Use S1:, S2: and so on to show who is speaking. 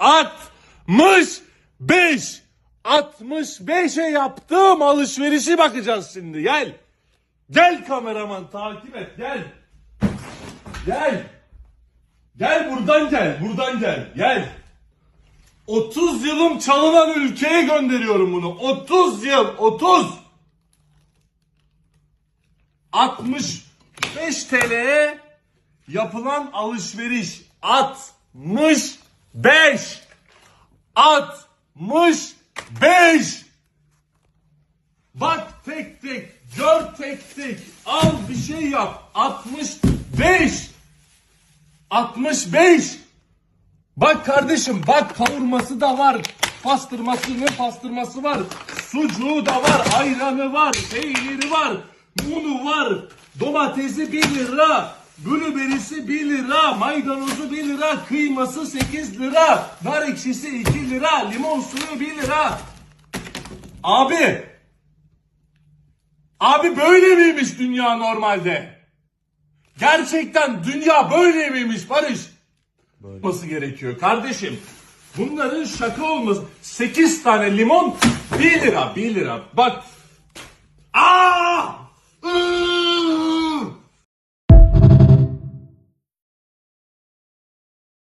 S1: 65. 65'e yaptığım alışverişi bakacağız şimdi. Gel. Gel kameraman takip et gel. Gel. Gel buradan gel. Buradan gel. Gel. 30 yılım çalınan ülkeye gönderiyorum bunu. 30 yıl. 30. 65 TL'ye yapılan alışveriş. 65. 65. Bak tek tek, gör tek tek, al bir şey yap. 65. 65. Bak kardeşim bak kavurması da var. Pastırması ne pastırması var. Sucuğu da var. Ayranı var. Peyniri var. Munu var. Domatesi 1 lira. Blueberry'si 1 lira. Maydanozu 1 lira. Kıyması 8 lira. Nar ekşisi 2 lira. Limon suyu 1 lira. Abi. Abi böyle miymiş dünya normalde? Gerçekten dünya böyle miymiş Barış? olması gerekiyor kardeşim. Bunların şaka olması. 8 tane limon 1 lira 1 lira. Bak